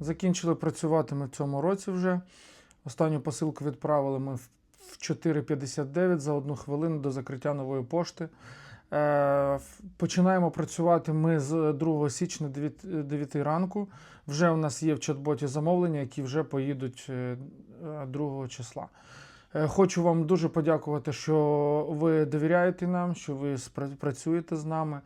Закінчили працювати ми в цьому році вже. Останню посилку відправили ми в в 4.59 за одну хвилину до закриття нової пошти. Е, Починаємо працювати ми з 2 січня 9, 9 ранку. Вже у нас є в чат-боті замовлення, які вже поїдуть е, е, 2 числа. Е, Хочу вам дуже подякувати, що ви довіряєте нам, що ви працюєте з нами.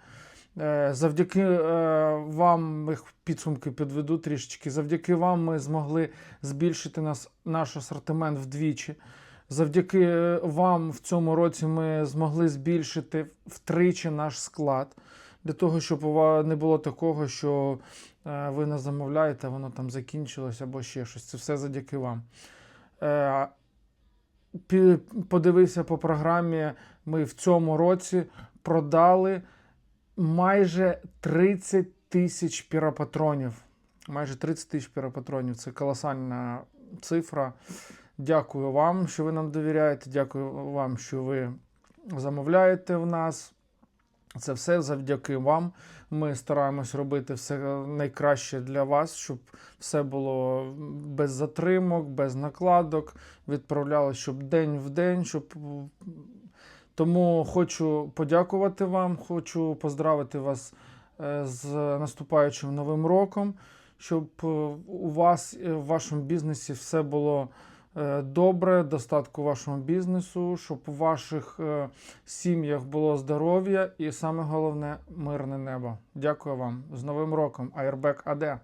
Е, Завдяки е, вам їх підсумки підведу трішечки. Завдяки вам ми змогли збільшити нас, наш асортимент вдвічі. Завдяки е, вам в цьому році ми змогли збільшити втричі наш склад. Для того, щоб у вас не було такого, що ви не замовляєте, воно там закінчилось або ще щось. Це все завдяки вам. Подивився по програмі, ми в цьому році продали майже 30 тисяч піропатронів. Майже 30 тисяч піропатронів. Це колосальна цифра. Дякую вам, що ви нам довіряєте. Дякую вам, що ви замовляєте в нас. Це все завдяки вам. Ми стараємось робити все найкраще для вас, щоб все було без затримок, без накладок. Відправлялося, щоб день в день, щоб тому хочу подякувати вам, хочу поздравити вас е, з наступаючим новим роком, щоб е, у вас в вашому бізнесі все було е, добре, достатку вашому бізнесу, щоб у ваших сім'ях було здоров'я і саме головне мирне небо. Дякую вам з Новим роком. Airbag AD.